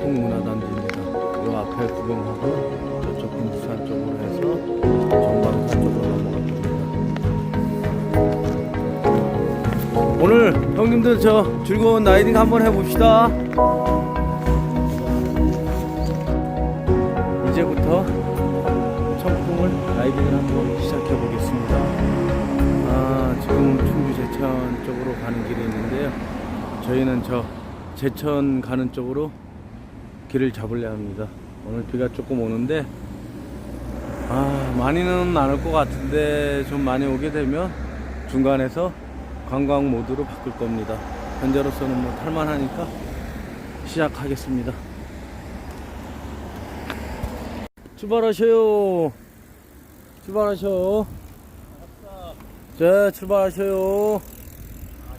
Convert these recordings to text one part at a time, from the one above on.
청풍 문화단지입니다. 요 앞에 구경하고 저쪽 금수산 쪽으로 해서 전방산 쪽으로 넘어갈 겁니다. 오늘 형님들 저 즐거운 라이딩 한번 해봅시다. 이제부터 청풍을 라이딩을 한번 시작해 보겠습니다. 아, 지금 충주 제천 쪽으로 가는 길이 있는데요. 저희는 저 제천 가는 쪽으로 길을 잡으려 합니다. 오늘 비가 조금 오는데, 아, 많이는 안 올 것 같은데, 좀 많이 오게 되면 중간에서 관광 모드로 바꿀 겁니다. 현재로서는 뭐 탈만하니까 시작하겠습니다. 출발하셔요. 출발하셔. 자, 출발하셔요.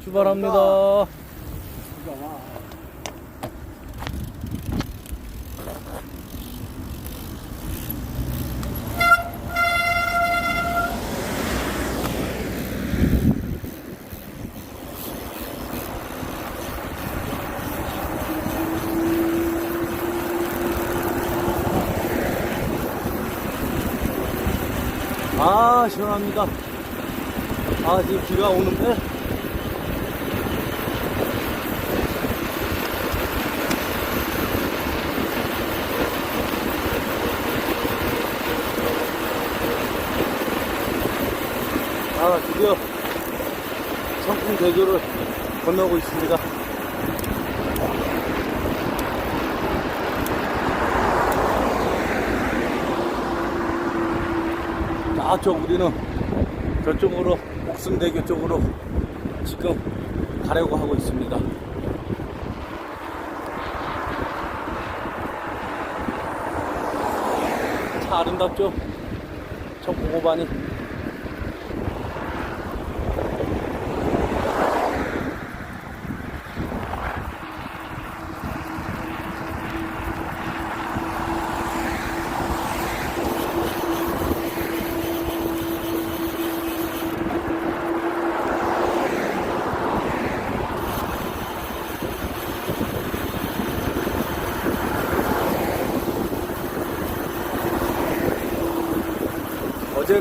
출발합니다. 아, 시원합니다. 아, 지금 비가 오는데. 아, 드디어 청풍 대교를 건너고 있습니다. 저쪽 우리는 저쪽으로 옥순대교 쪽으로 지금 가려고 하고 있습니다. 차 아름답죠? 청풍호반이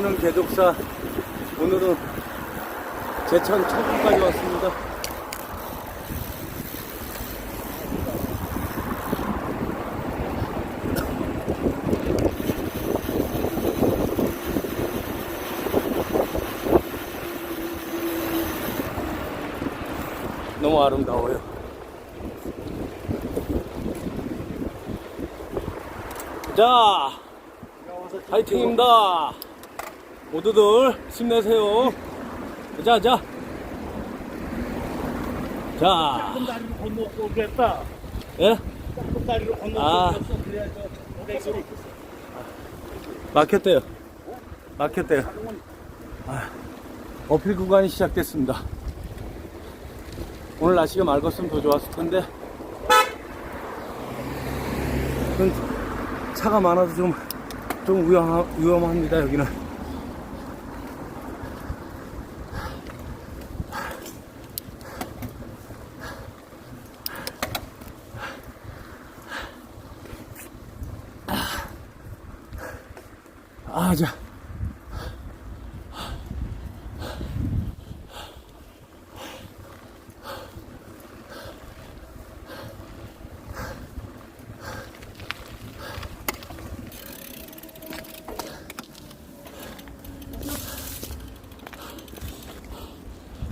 어제는 개족사, 오늘은 제천 청풍까지 왔습니다. 너무 아름다워요. 자, 파이팅입니다. 모두들 힘내세요. 자, 자. 자, 작은 다리로 건너고 그랬다. 예? 작은 다리로 건너고 아. 그랬어. 그래야 저 백설이 막혔대요. 막혔대요. 아, 어필 구간이 시작됐습니다. 오늘 날씨가 맑았으면 더 좋았을 텐데. 좀 차가 많아서 좀, 좀 위험, 위험합니다, 여기는.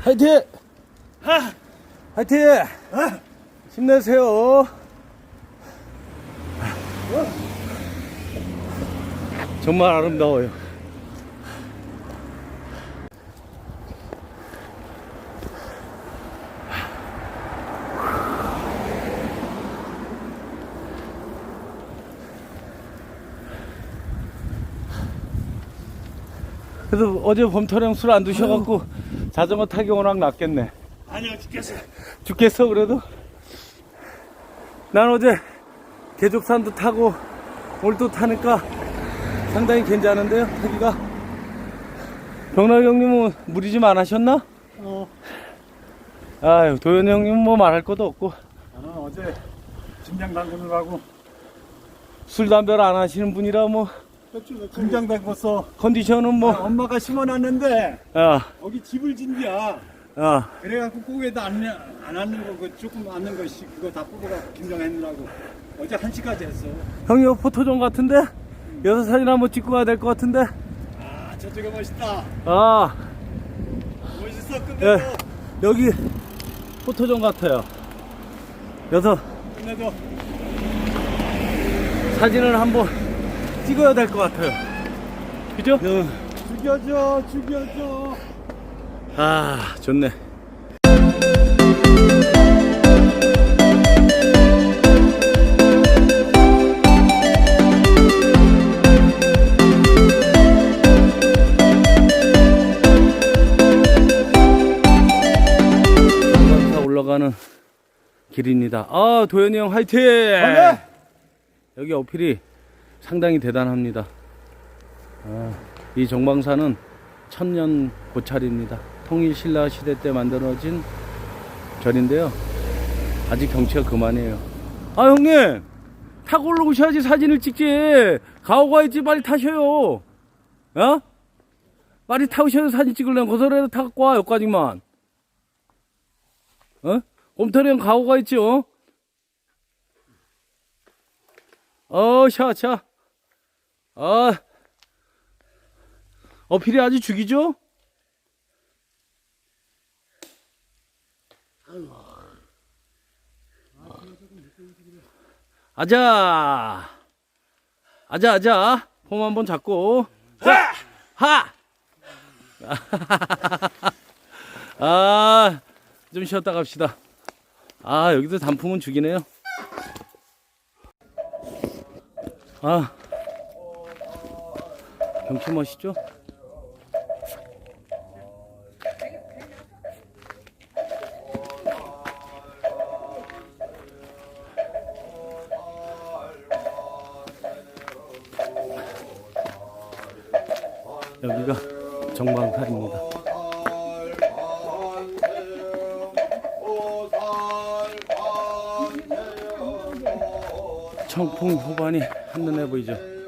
화이팅! 화이팅! 힘내세요. 정말 아름다워요. 그래도 어제 봄터령 술 안 드셔갖고 자전거 타기 워낙 낫겠네. 아니요 죽겠어. 죽겠어 그래도? 난 어제 계족산도 타고 올도 타니까 상당히 괜찮은데요 타기가 병락 형님은 무리 좀 안 하셨나? 어. 아유 도현 형님은 뭐 말할 것도 없고 나는 어제 김장 담그느라고 술 담배를 안 하시는 분이라 뭐 담궜어. 컨디션은 뭐 엄마가 심어놨는데 아, 거기 집을 진디야. 아, 그래갖고 꼭에다 안, 안 앉는 거, 그 조금 앉는 거, 씨, 그거 다 뽑아갖고 김장했느라고. 어제 1시까지 했어. 형이 요 포토존 같은데 여기서 사진 한번 찍고 가야 될 것 같은데 아, 저쪽에 멋있다. 아 멋있어, 예, 끝내도. 여기 포토존 같아요 여기서 끝내도. 사진을 한번 찍어야 될 것 같아요. 그죠? 죽여줘, 죽여줘. 아 좋네. 올라가는 길입니다. 아 도현이 형 화이팅! 여기 어필이 상당히 대단합니다 아, 이 정방사는 천년 고찰입니다. 통일 신라 시대 때 만들어진 절인데요. 아직 경치가 그만해요. 아 형님 타고 올라오셔야지 사진을 찍지. 가오가 있지 빨리 타셔요. 어? 빨리 타오셔서 사진 찍으려면 거설에도 타갖고 와 여기까지만. 어? 곰털이 형 가오가 어? 어, 샤, 샤. 아, 어필이 아주 죽이죠? 아자! 아자, 아자. 폼 한번 잡고. 자! 하! 아, 좀 쉬었다 갑시다. 아, 여기도 단풍은 죽이네요. 아, 경치 멋있죠? 여기가 정방산입니다. 청풍 호반이 한눈에 보이죠.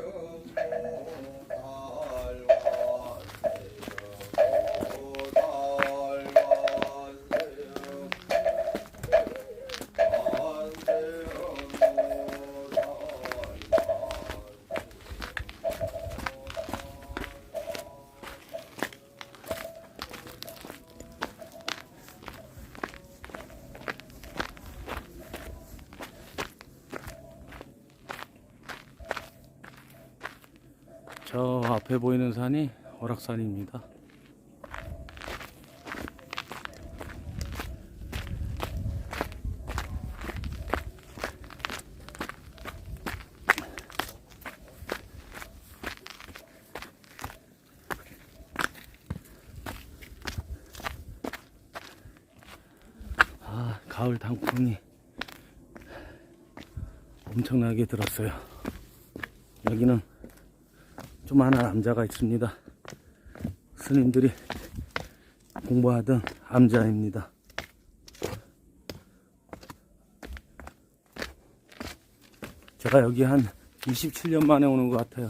저 앞에 보이는 산이 오락산입니다. 아, 가을 단풍이 엄청나게 들었어요. 여기는 조만한 암자가 있습니다. 스님들이 공부하던 암자입니다. 제가 여기 한 27년 만에 오는 것 같아요.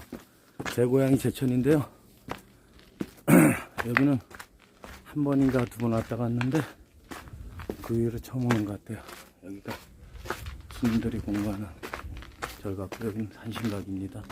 제 고향이 제천인데요. 여기는 한 번인가 두 번 왔다 갔는데 그 이후로 처음 오는 것 같아요. 여기가 스님들이 공부하는 절 같고 여기는 산신각입니다.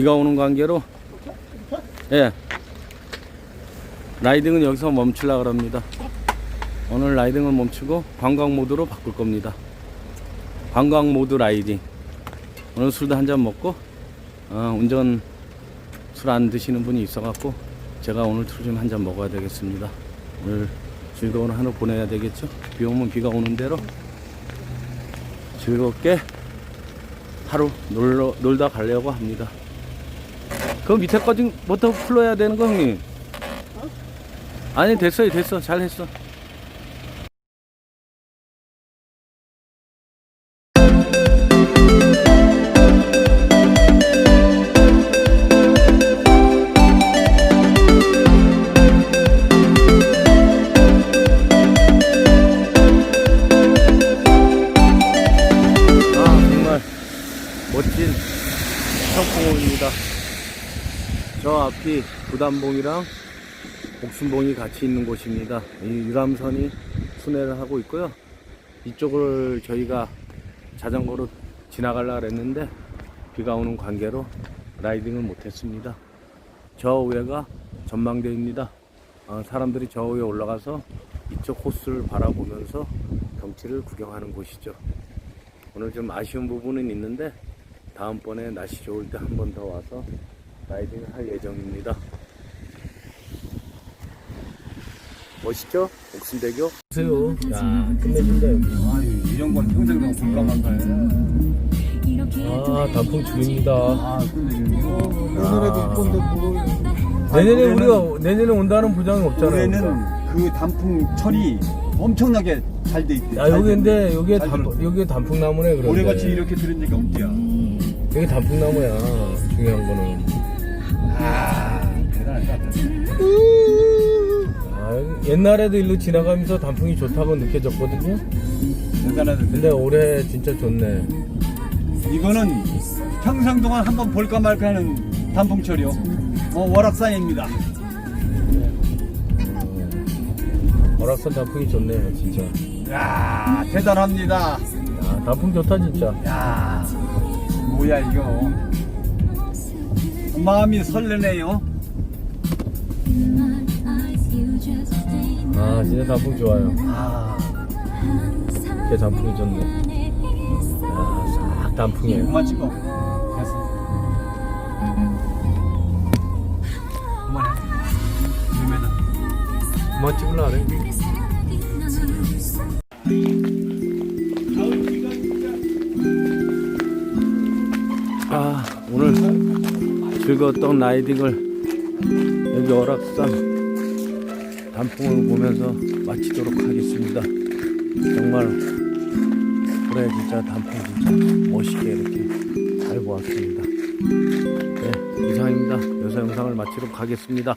비가 오는 관계로, 예. 라이딩은 여기서 멈추려고 합니다. 오늘 라이딩을 멈추고 관광 모드로 바꿀 겁니다. 관광 모드 라이딩. 오늘 술도 한 잔 먹고, 어, 운전 술 안 드시는 분이 있어갖고, 제가 오늘 술 좀 한 잔 먹어야 되겠습니다. 오늘 즐거운 하루 보내야 되겠죠? 비 오면 비가 오는 대로 즐겁게 하루 놀러, 놀다 가려고 합니다. 그 밑에 거지 부터 풀어야 되는 거 형님? 아니 됐어요 됐어 잘했어. 부담봉이랑 옥순봉이 같이 있는 곳입니다. 이 유람선이 순회를 하고 있고요. 이쪽을 저희가 자전거로 지나가려고 했는데 비가 오는 관계로 라이딩을 못했습니다. 저 위에가 전망대입니다. 어, 사람들이 저 위에 올라가서 이쪽 호수를 바라보면서 경치를 구경하는 곳이죠. 오늘 좀 아쉬운 부분은 있는데 다음번에 날씨 좋을 때 한 번 더 와서 라이딩을 할 예정입니다. 멋있죠? 옥순대교. 보세요. 야, 끝내준다 여기. 아유, 이런 건 평생 못 가만 가요. 아, 단풍 죽입니다. 아, 근데 이거 옛날에도 이건데 뭐. 내년에 우리가 내년에 온다는 보장이 없잖아요. 올해는 그 단풍 철이 엄청나게 잘 돼 있대. 야, 여기 근데 여기에 잘단 들었- 여기 단풍나무네 그런데. 올해같이 이렇게 들은 적이 없지야. 여기 단풍나무야. 중요한 거는. 아, 대단하다. 아, 옛날에도 일로 지나가면서 단풍이 좋다고 느껴졌거든요. 대단하다. 근데 올해 진짜 좋네. 이거는 평생 동안 한번 볼까 말까 하는 단풍철이요. 어, 월악산입니다. 월악산 단풍이 좋네, 진짜. 야 대단합니다. 야, 단풍 좋다 진짜. 야 뭐야 이거. 마음이 설레네요. 아, 진짜 단풍 좋아요. 아, 걔 단풍이 좋네. 야, 싹 단풍이에요. 그만 찍어. 됐어. 그만해. 요즘에는. 그만 찍으려 그래. 아, 오늘 즐거웠던 라이딩을 여기 어락산 단풍을 보면서 마치도록 하겠습니다. 정말 올해 진짜 단풍 진짜 멋있게 이렇게 잘 보았습니다. 네, 이상입니다. 여기서 영상을 마치도록 하겠습니다.